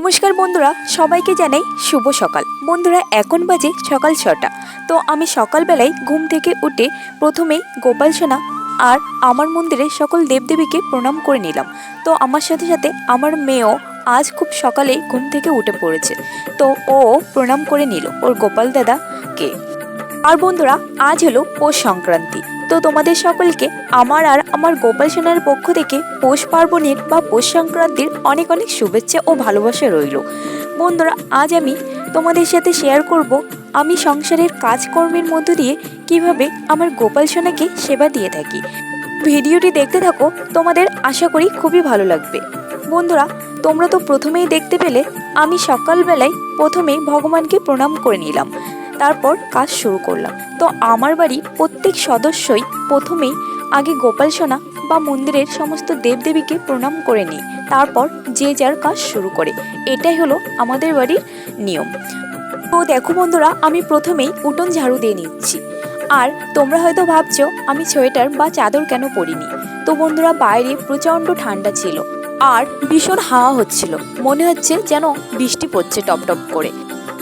নমস্কার বন্ধুরা, সবাইকে জানাই শুভ সকাল। বন্ধুরা, এখন বাজে সকাল ছটা। তো আমি সকালবেলায় ঘুম থেকে উঠে প্রথমেই গোপাল সোনা আর আমার মন্দিরে সকল দেবদেবীকে প্রণাম করে নিলাম। তো আমার সাথে সাথে আমার মেয়েও আজ খুব সকালে ঘুম থেকে উঠে পড়েছে। তো ও প্রণাম করে নিল ওর গোপাল দাদাকে। আর বন্ধুরা, আজ হলো পৌষ সংক্রান্তি। তো তোমাদের সকলকে আমার আর আমার গোপাল সোনার পক্ষ থেকে পৌষ পার্বণের বা পৌষ সংক্রান্তির অনেক অনেক শুভেচ্ছা ও ভালোবাসা রইল। বন্ধুরা, আজ আমি তোমাদের সাথে শেয়ার করব আমি সংসারের কাজকর্মের মধ্য দিয়ে কীভাবে আমার গোপাল সোনাকে সেবা দিয়ে থাকি। ভিডিওটি দেখতে থাকো, তোমাদের আশা করি খুবই ভালো লাগবে। বন্ধুরা, তোমরা তো প্রথমেই দেখতে পেলে আমি সকালবেলায় প্রথমেই ভগবানকে প্রণাম করে নিলাম। তারপর কাজ শুরু করলাম। তো আমার বাড়ি প্রত্যেক সদস্যই প্রথমেই আগে গোপাল সোনা বা মন্দিরের সমস্ত দেবদেবীকে প্রণাম করে নিই। তারপর যে যার কাজ শুরু করে। এটাই হলো আমাদের বাড়ির নিয়ম। তো দেখো বন্ধুরা, আমি প্রথমেই উঠোন ঝাড়ু দিয়ে নিচ্ছি। আর তোমরা হয়তো ভাবছ, আমি সোয়েটার বা চাদর কেন পরিনি? তো বন্ধুরা, বাইরে প্রচণ্ড ঠান্ডা ছিল। আর ভীষণ হাওয়া হচ্ছিল। মনে হচ্ছে যেন বৃষ্টি পড়ছে টপ টপ করে।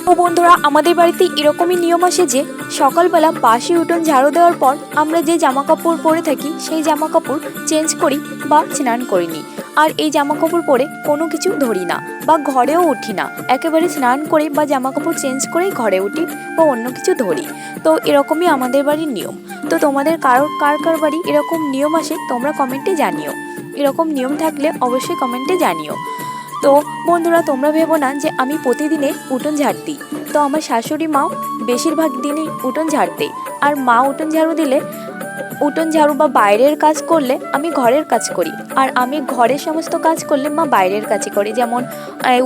তো বন্ধুরা, আমাদের বাড়িতে এরকমই নিয়ম আসে যে, সকালবেলা বাসি উঠোন ঝাড়ু দেওয়ার পর আমরা যে জামা কাপড় পরে থাকি, সেই জামা কাপড় চেঞ্জ করি বা স্নান করে নিই। আর এই জামা কাপড় পরে কোনো কিছু ধরি না বা ঘরেও উঠি না। একেবারে স্নান করে বা জামা কাপড় চেঞ্জ করেই ঘরে উঠি বা অন্য কিছু ধরি। তো এরকমই আমাদের বাড়ির নিয়ম। তো তোমাদের কারও, কার কার বাড়ি এরকম নিয়ম আসে, তোমরা কমেন্টে জানিও। এরকম নিয়ম থাকলে অবশ্যই কমেন্টে জানিও। তো বন্ধুরা, তোমরা ভেবো না যে আমি প্রতিদিনে উঠোন ঝাড় দিই তো আমার শাশুড়ি মাও বেশিরভাগ দিনই উঠোন ঝাড় দেয় আর মা উঠোন ঝাড়ু দিলে, উঠোন ঝাড়ু বা বাইরের কাজ করলে আমি ঘরের কাজ করি। আর আমি ঘরের সমস্ত কাজ করলে মা বাইরের কাজই করি। যেমন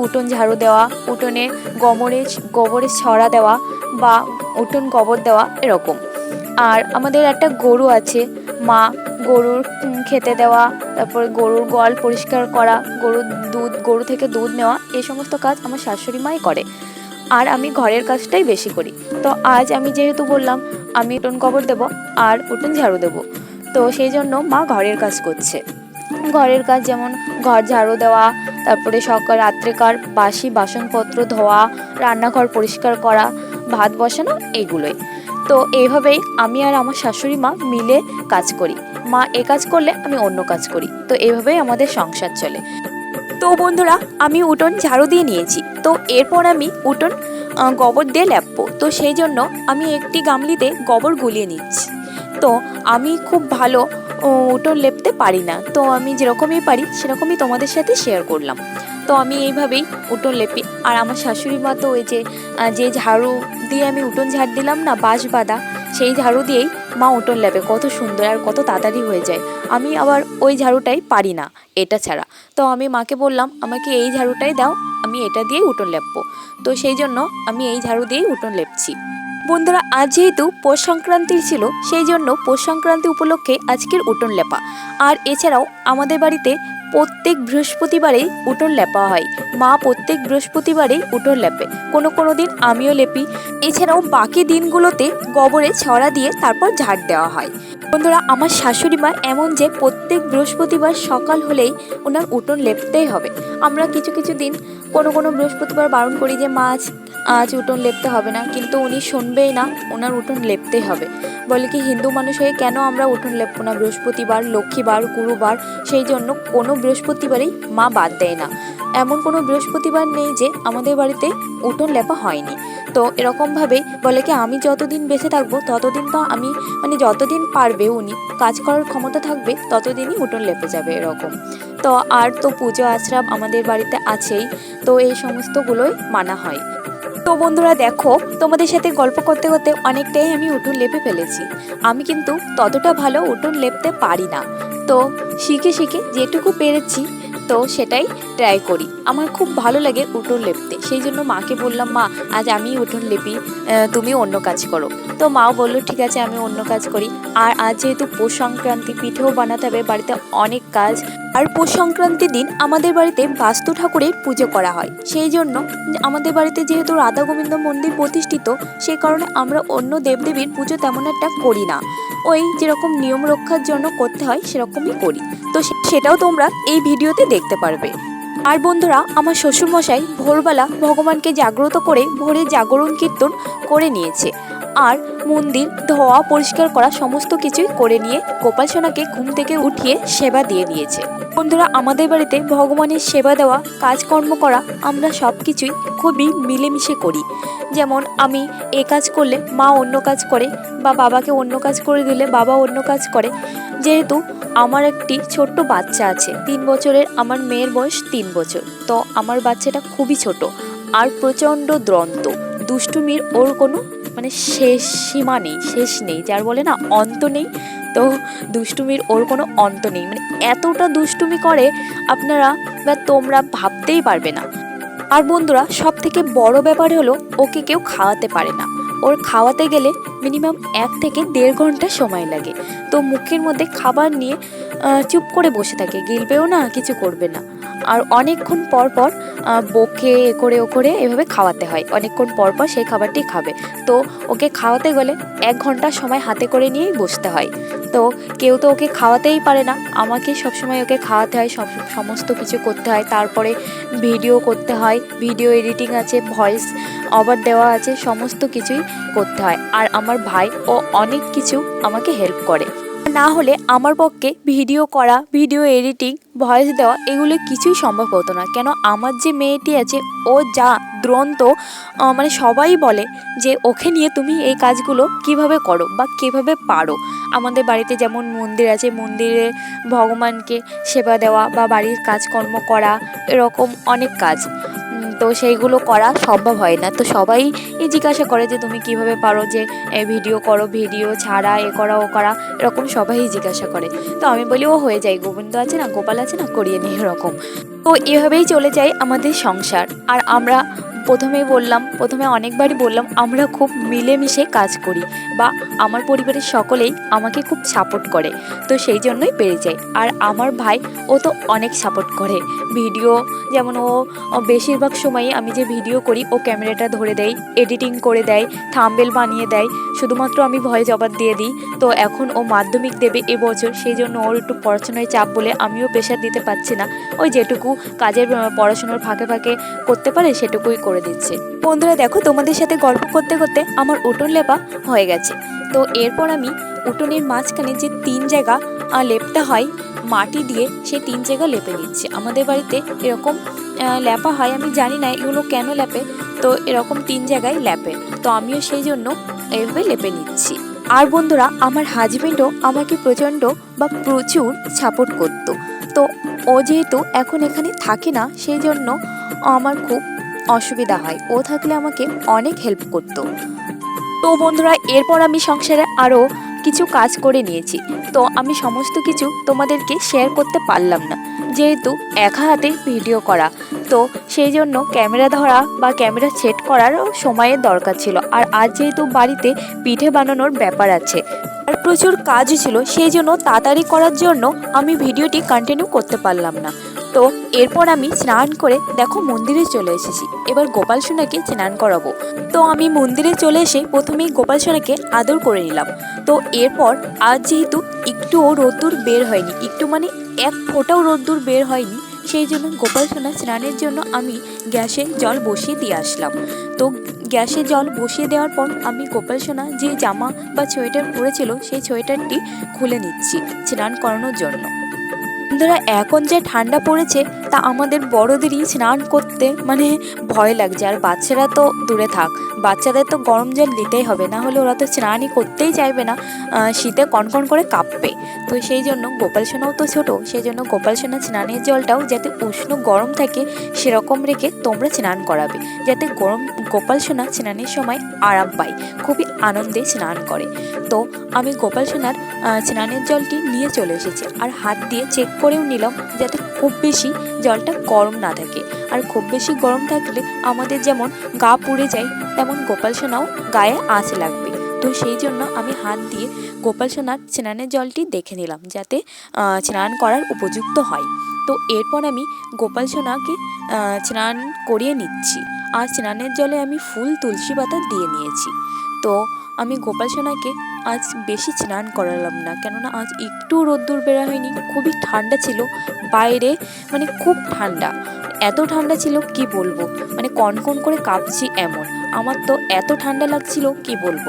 উঠোন ঝাড়ু দেওয়া, উঠোনে গোবরে গোবরে ছড়া দেওয়া বা উঠোন গোবর দেওয়া এরকম। আর আমাদের একটা গরু আছে মা, গরুর খেতে দেওয়া, তারপরে গরুর গোয়াল পরিষ্কার করা, গরুর দুধ, গরু থেকে দুধ নেওয়া এই সমস্ত কাজ আমার শাশুড়ি মাই করে। আর আমি ঘরের কাজটাই বেশি করি। তো আজ আমি যেহেতু বললাম, আমি উঠোন কবর দেবো, আর উঠোন ঝাড়ু দেবো। তো সেই জন্য মা ঘরের কাজ করছে। ঘরের কাজ যেমন ঘর ঝাড়ু দেওয়া, তারপরে সকাল রাত্রেকার বাসি বাসনপত্র ধোয়া, রান্নাঘর পরিষ্কার করা, ভাত বসানো, এইগুলোই। তো এইভাবেই আমি আর আমার শাশুড়ি মা মিলে কাজ করি। মা এ কাজ করলে আমি অন্য কাজ করি। তো এইভাবেই আমাদের সংসার চলে। তো বন্ধুরা আমি উঠোন ঝাড়ু দিয়ে নিয়েছি। তো এরপর আমি উঠোন গোবর দিয়ে ল্যাপবো। তো সেই জন্য আমি একটি গামলিতে গোবর গুলিয়ে নিচ্ছি। তো আমি খুব ভালো ও, উঠোন লেপতে পারি না। তো আমি যেরকমই পারি সেরকমই তোমাদের সাথে শেয়ার করলাম। তো আমি এইভাবেই উঠোন লেপি। আর আমার শাশুড়ি মা তো ওই যে যে ঝাড়ু দিয়ে আমি উঠোন ঝাড় দিলাম না, বাঁশ বাঁধা, সেই ঝাড়ু দিয়েই মা উঠোন লেপে। কত সুন্দর আর কত তাড়াতাড়ি হয়ে যায়। আমি আবার ওই ঝাড়ুটাই পারি না, এটা ছাড়া। তো আমি মাকে বললাম, আমাকে এই ঝাড়ুটাই দাও, আমি এটা দিয়েই উঠোন লেপবো। তো সেই জন্য আমি এই ঝাড়ু দিয়েই উঠোন লেপছি। বন্ধুরা, আজ যেহেতু পৌষ সংক্রান্তি ছিল, সেই জন্য পৌষ সংক্রান্তি উপলক্ষে আজকের উঠোন লেপা। আর এছাড়াও আমাদের বাড়িতে প্রত্যেক বৃহস্পতিবারেই উঠোন লেপা হয়। মা প্রত্যেক বৃহস্পতিবারেই উঠোন লেপে। কোনো কোনো দিন আমিও লেপি। এছাড়াও বাকি দিনগুলোতে গোবরে ছড়া দিয়ে তারপর ঝাড় দেওয়া হয়। বন্ধুরা, আমার শাশুড়ি মা এমন যে প্রত্যেক বৃহস্পতিবার সকাল হলেই ওনার উঠোন লেপতেই হবে। আমরা কিছু কিছু দিন কোনো কোনো বৃহস্পতিবার বারণ করি যে মাছ আজ উঠোন লেপতে হবে না। কিন্তু উনি শুনবেই না, ওনার উঠোন লেপতেই হবে। বলে কি, হিন্দু মানুষ হয়ে কেন আমরা উঠোন লেপবো না? বৃহস্পতিবার, লক্ষ্মীবার, গুরুবার, সেই জন্য কোনো বৃহস্পতিবারেই মা বাদ দেয় না। এমন কোনো বৃহস্পতিবার নেই যে, আমাদের বাড়িতে উঠোন লেপা হয়নি। তো এরকমভাবে বলে কি, আমি যতদিন বেঁচে থাকব, ততদিন তো আমি মানে যতদিন পারবে উনি, কাজ করার ক্ষমতা থাকবে, ততদিনই উঠোন লেপে যাবে, এরকম। তো আর তো পুজো আশ্রাম আমাদের বাড়িতে আছেই, তো এই সমস্তগুলোই মানা হয়। তো বন্ধুরা দেখো, তোমাদের সাথে গল্প করতে করতে অনেকটাই আমি উঠুন লেপে ফেলেছি। আমি কিন্তু ততটা ভালো উঠুন লেপতে পারি না। তো শিখে শিখে যেটুকু পেরেছি তো সেটাই ট্রাই করি। আমার খুব ভালো লাগে উঠোন লেপতে। সেই জন্য মাকে বললাম, মা, আজ আমি উঠোন লেপি তুমি অন্য কাজ করো। তো মাও বলল, ঠিক আছে, আমি অন্য কাজ করি। আর আজ যেহেতু পৌষ সংক্রান্তি, পিঠেও বানাতে হবে, বাড়িতে অনেক কাজ। আর পৌষ সংক্রান্তির দিন আমাদের বাড়িতে বাস্তু ঠাকুরের পুজো করা হয়। সেই জন্য আমাদের বাড়িতে যেহেতু রাধা গোবিন্দ মন্দির প্রতিষ্ঠিত সেই কারণে আমরা অন্য দেবদেবীর পুজো তেমন একটা করি না। ওই যেরকম নিয়ম রক্ষার জন্য করতে হয়, সেরকমই করি। তো সেটাও তোমরা এই ভিডিওতে দেখতে পারবে। আর বন্ধুরা, আমার শ্বশুরমশাই ভোরবেলা ভগবানকে জাগ্রত করে ভোরে জাগরণ কীর্তন করে নিয়েছে। আর মন্দির, ধোয়া, পরিষ্কার করা সমস্ত কিছুই করে নিয়ে গোপাল সোনাকে ঘুম থেকে উঠিয়ে সেবা দিয়ে দিয়েছে। বন্ধুরা, আমাদের বাড়িতে ভগবানের সেবা দেওয়া, কাজকর্ম করা আমরা সব কিছুই খুবই মিলেমিশে করি। যেমন আমি এ কাজ করলে মা অন্য কাজ করে বা বাবাকে অন্য কাজ করে দিলে বাবা অন্য কাজ করে। যেহেতু আমার একটি ছোট্ট বাচ্চা আছে, তিন বছরের আমার মেয়ের বয়স তিন বছর। তো আমার বাচ্চাটা খুবই ছোট আর প্রচণ্ড দ্রন্ত। দুষ্টুমির ওর কোনো মানে শেষ সীমা নেই, শেষ নেই। যার বলে না অন্ত নেই। তো দুষ্টুমির ওর কোনো অন্ত নেই। মানে এতটা দুষ্টুমি করে আপনারা বা তোমরা ভাবতেই পারবে না। আর বন্ধুরা সব থেকে বড় ব্যাপার হলো ওকে কেউ খাওয়াতে পারে না। ওর খাওয়াতে গেলে মিনিমাম এক থেকে দেড় ঘণ্টা সময় লাগে। তো মুখের মধ্যে খাবার নিয়ে চুপ করে বসে থাকে, গিলবেও না, কিছু করবে না। আর অনেকক্ষণ পর পর বকে এ করে ও করে এভাবে খাওয়াতে হয়। অনেকক্ষণ পর পর সেই খাবারটি খাবে। তো ওকে খাওয়াতে গেলে এক ঘণ্টা সময় হাতে করে নিয়েই বসতে হয়। তো কেউ তো ওকে খাওয়াতেই পারে না। আমাকে সবসময় ওকে খাওয়াতে হয়, সব সমস্ত কিছু করতে হয়। তারপরে ভিডিও করতে হয়, ভিডিও এডিটিং আছে, ভয়েস ওভার দেওয়া আছে, সমস্ত কিছুই করতে হয়। আর আমার ভাই ও অনেক কিছু আমাকে হেল্প করে। না হলে আমার পক্ষে ভিডিও করা ভিডিও এডিটিং ভয়েস দেওয়া এগুলো কিছুই সম্ভব হতো না। কেন আমার যে মেয়েটি আছে, ও যা দ্রন্ত মানে সবাই বলে যে, ওকে নিয়ে তুমি এই কাজগুলো কীভাবে করো বা কীভাবে পারো? আমাদের বাড়িতে যেমন মন্দির আছে, মন্দিরে ভগবানকে সেবা দেওয়া বা বাড়ির কাজকর্ম করা, এরকম অনেক কাজ। তো সেইগুলো করা সম্ভব হয় না। তো সবাই জিজ্ঞাসা করে যে, তুমি কীভাবে পারো যে ভিডিও করো, ভিডিও ছাড়া, এ করা, ও করা? এরকম সবাই জিজ্ঞাসা করে। তো আমি বলি, ও হয়ে যায়, গোবিন্দ আছে না, গোপাল আছে না, করিয়ে নিই এরকম। তো এভাবেই চলে যায় আমাদের সংসার। আর আমরা প্রথমেই বললাম, প্রথমে অনেকবারই বললাম, আমরা খুব মিলেমিশে কাজ করি বা আমার পরিবারের সকলেই আমাকে খুব সাপোর্ট করে, তো সেই জন্যই পেরে যাই আর আমার ভাই, ও তো অনেক সাপোর্ট করে। ভিডিও যেমন ও ও বেশিরভাগ সময়ই আমি যে ভিডিও করি, ও ক্যামেরাটা ধরে দেয় এডিটিং করে দেয় থাম্বেল বানিয়ে দেয়, শুধুমাত্র আমি ভয়ে জবাব দিয়ে দিই। তো এখন ও মাধ্যমিক দেবে এবছর সেই জন্য ওর একটু পড়াশোনায় চাপ বলে আমিও প্রেশার দিতে পারছি না। ওই যেটুকু কাজের পড়াশোনার ফাঁকে ফাঁকে করতে পারে, সেটুকুই করে দিচ্ছে। বন্ধুরা, দেখো, তোমাদের সাথে গল্প করতে করতে আমার উঠোন লেপা হয়ে গেছে। তো এরপর আমি উঠোনের মাঝখানে যে তিন জায়গা লেপটা হয়, মাটি দিয়ে সে তিন জায়গা লেপে নিচ্ছে আমাদের বাড়িতে এরকম লেপা হয়, আমি জানি না এগুলো কেন লেপে, তো এরকম তিন জায়গায় লেপে। তো আমিও সেই জন্য এইভাবে লেপে নিচ্ছি। আর বন্ধুরা, আমার হাজবেন্ডও আমাকে প্রচণ্ড বা প্রচুর সাপোর্ট করতো। তো ও যেহেতু এখন এখানে থাকে না, সেই জন্য আমার খুব অসুবিধা হয়। ও থাকলে আমাকে অনেক হেল্প করতো। তো বন্ধুরা, এরপর আমি সংসারে আরও কিছু কাজ করে নিয়েছি। তো আমি সমস্ত কিছু তোমাদেরকে শেয়ার করতে পারলাম না। যেহেতু একা হাতে ভিডিও করা, তো সেই জন্য ক্যামেরা ধরা বা ক্যামেরা সেট করারও সময়ের দরকার ছিল। আর আজ যেহেতু বাড়িতে পিঠে বানানোর ব্যাপার আছে, আর প্রচুর কাজও ছিল, সেই জন্য তাড়াতাড়ি করার জন্য আমি ভিডিওটি কন্টিনিউ করতে পারলাম না। তো এরপর আমি স্নান করে দেখো মন্দিরে চলে এসেছি। এবার গোপাল সোনাকে স্নান করাবো। তো আমি মন্দিরে চলে এসে প্রথমেই গোপাল সোনাকে আদর করে নিলাম। তো এরপর আজ যেহেতু একটুও রোদ্দুর বের হয়নি, একটু মানে এক ফোঁটাও রোদ্দুর বের হয়নি, সেই জন্য গোপাল সোনা স্নানের জন্য আমি গ্যাসে জল বসিয়ে দিয়ে আসলাম। তো গ্যাসে জল বসিয়ে দেওয়ার পর আমি গোপাল সোনা যে জামা বা সোয়েটার পরেছিল, সেই সোয়েটারটি খুলে নিচ্ছি স্নান করানোর জন্য। বন্ধুরা এখন যে ঠান্ডা পড়েছে তা আমাদের বড়দেরই স্নান করতে মানে ভয় লাগছে। আর বাচ্চারা তো দূরে থাক। বাচ্চাদের তো গরম জল দিতেই হবে, না হলে ওরা তো স্নানই করতেই চাইবে না। শীতে কনকন করে কাঁপবে। তো সেই জন্য গোপাল সোনাও তো ছোটো, সেই জন্য গোপাল সোনা স্নানের জলটাও যাতে উষ্ণ গরম থাকে সেরকম রেখে তোমরা স্নান করাবে। যাতে গরম, গোপাল সোনা স্নানের সময় আরাম পায়, খুবই আনন্দে স্নান করে। তো আমি গোপাল সোনার স্নানের জলটি নিয়ে চলে এসেছি। আর হাত দিয়ে চেক করেও নিলাম যাতে খুব বেশি জলটা গরম না থাকে। আর খুব বেশি গরম থাকলে আমাদের যেমন গা পুড়ে যায়, তেমন গোপাল সোনাও গায়ে আঁচ লাগবে। তো সেই জন্য আমি হাত দিয়ে গোপাল সোনার স্নানের জলটি দেখে নিলাম, যাতে স্নান করার উপযুক্ত হয়। তো এরপর আমি গোপাল সোনাকে স্নান করিয়ে নিচ্ছি। আর স্নানের জলে আমি ফুল, তুলসী পাতা দিয়ে নিয়েছি। তো আমি গোপাল সোনাকে আজ বেশি স্নান করালাম না। কেননা আজ একটু রোদ্দুর বেড়া হয়নি, খুবই ঠান্ডা ছিল বাইরে মানে খুব ঠান্ডা। এত ঠান্ডা ছিল কি বলব? মানে কনকন করে কাঁপছি এমন। আমার তো এত ঠান্ডা লাগছিল, কি বলব?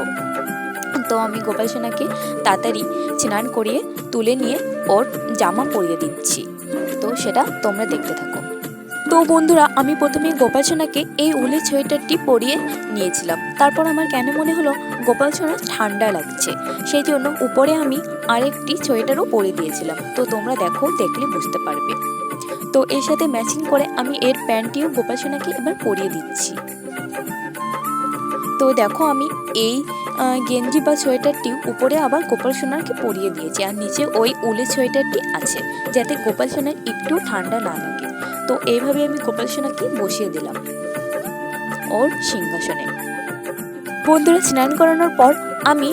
তো আমি গোপাল সোনাকে তাড়াতাড়ি স্নান করিয়ে তুলে নিয়ে ওর জামা পরিয়ে দিচ্ছি। তো সেটা তোমরা দেখতে থাকো। তো বন্ধুরা, আমি প্রথমে গোপাল সোনাকে এই উলের সোয়েটারটি পরিয়ে নিয়েছিলাম। তারপর আমার কেন মনে হলো, গোপাল সোনা ঠান্ডা লাগছে। সেই জন্য উপরে আমি আরেকটি সোয়েটারও পরে দিয়েছিলাম। তো তোমরা দেখো, দেখলে বুঝতে পারবে। তো এর সাথে ম্যাচিং করে আমি এর প্যান্টটিও গোপাল সোনাকে এবার পরিয়ে দিচ্ছি। তো দেখো, আমি এই গেঞ্জি বা সোয়েটারটি উপরে আবার গোপাল সোনারকে পরিয়ে দিয়েছি। আর নিচে ওই উলের সোয়েটারটি আছে, যাতে গোপাল সোনার একটু ঠান্ডা না লাগে। তো এইভাবে আমি গোপাল সোনাকে বসিয়ে দিলাম ওর সিংহাসনে। বন্ধুরা, স্নান করানোর পর আমি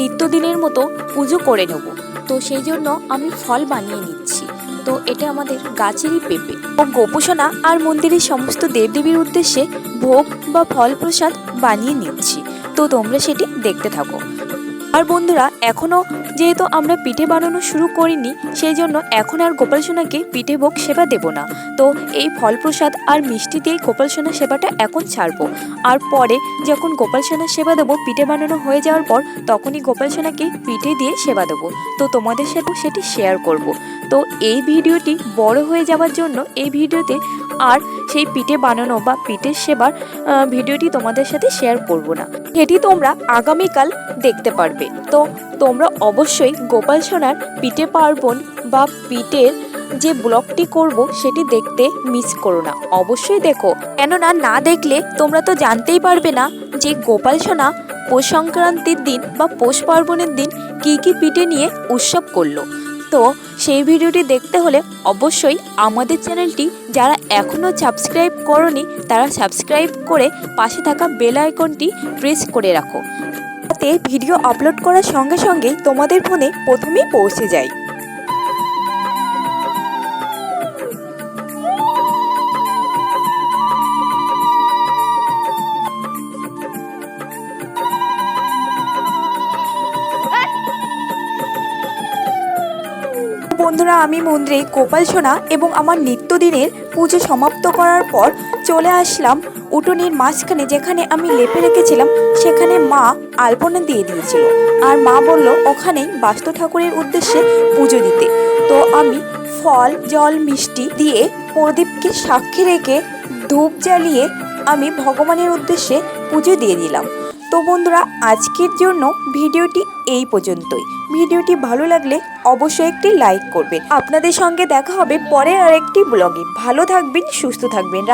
নিত্যদিনের মতো পুজো করে নেব। তো সেই জন্য আমি ফল বানিয়ে নিচ্ছি। তো এটা আমাদের গাছেরই পেঁপে। ও গোপুসোনা আর মন্দিরের সমস্ত দেবদেবীর উদ্দেশ্যে ভোগ বা ফল প্রসাদ বানিয়ে নিচ্ছি। তো তোমরা সেটি দেখতে থাকো। আর বন্ধুরা এখনও যেহেতু আমরা পিঠে বানানো শুরু করিনি, সেই জন্য এখন আর গোপাল সোনাকে পিঠে ভোগ সেবা দেব না। তো এই ফল প্রসাদ আর মিষ্টি দিয়ে গোপাল সোনার সেবাটা এখন ছাড়বো। আর পরে যখন গোপাল সোনার সেবা দেবো, পিঠে বানানো হয়ে যাওয়ার পর তখনই গোপাল সোনাকে পিঠে দিয়ে সেবা দেবো। তো তোমাদের সাথেও সেটি শেয়ার করব। তো এই ভিডিওটি বড় হয়ে যাওয়ার জন্য এই ভিডিওতে আর সেই পিঠে বানানো বা পিঠের সেবার ভিডিওটি তোমাদের সাথে শেয়ার করব না। সেটি তোমরা আগামীকাল দেখতে পারবে। তো তোমরা অবশ্যই গোপাল সোনার পিঠে পার্বণ বা পিঠের যে ব্লগটি করব, সেটি দেখতে মিস করো না। অবশ্যই দেখো। কেননা না দেখলে তোমরা তো জানতেই পারবে না যে গোপাল সোনা পৌষ সংক্রান্তির দিন বা পৌষ পার্বণের দিন কী কী পিঠে নিয়ে উৎসব করল। তো সেই ভিডিওটি দেখতে হলে অবশ্যই আমাদের চ্যানেলটি যারা এখনও সাবস্ক্রাইব করনি, তারা সাবস্ক্রাইব করে পাশে থাকা বেল আইকনটি প্রেস করে রাখো। তাতে ভিডিও আপলোড করার সঙ্গে সঙ্গে তোমাদের ফোনে প্রথমেই পৌঁছে যায়। আমি মন্দিরে গোপাল সোনা এবং আমার নিত্যদিনের পুজো সমাপ্ত করার পর চলে আসলাম উঠোনের মাঝখানে যেখানে আমি লেপে রেখেছিলাম, সেখানে মা আলপনা দিয়ে দিয়েছিল। আর মা বলল ওখানেই বাস্তু ঠাকুরের উদ্দেশ্যে পুজো দিতে। তো আমি ফল, জল, মিষ্টি দিয়ে প্রদীপকে সাক্ষী রেখে ধূপ জ্বালিয়ে আমি ভগবানের উদ্দেশ্যে পুজো দিয়ে দিলাম। তো বন্ধুরা, আজকের জন্য ভিডিওটি এই পর্যন্তই। ভিডিওটি ভালো লাগলে অবশ্যই একটি লাইক করবেন। আপনাদের সঙ্গে দেখা হবে পরে আরেকটি ব্লগে। ভালো থাকবেন, সুস্থ থাকবেন।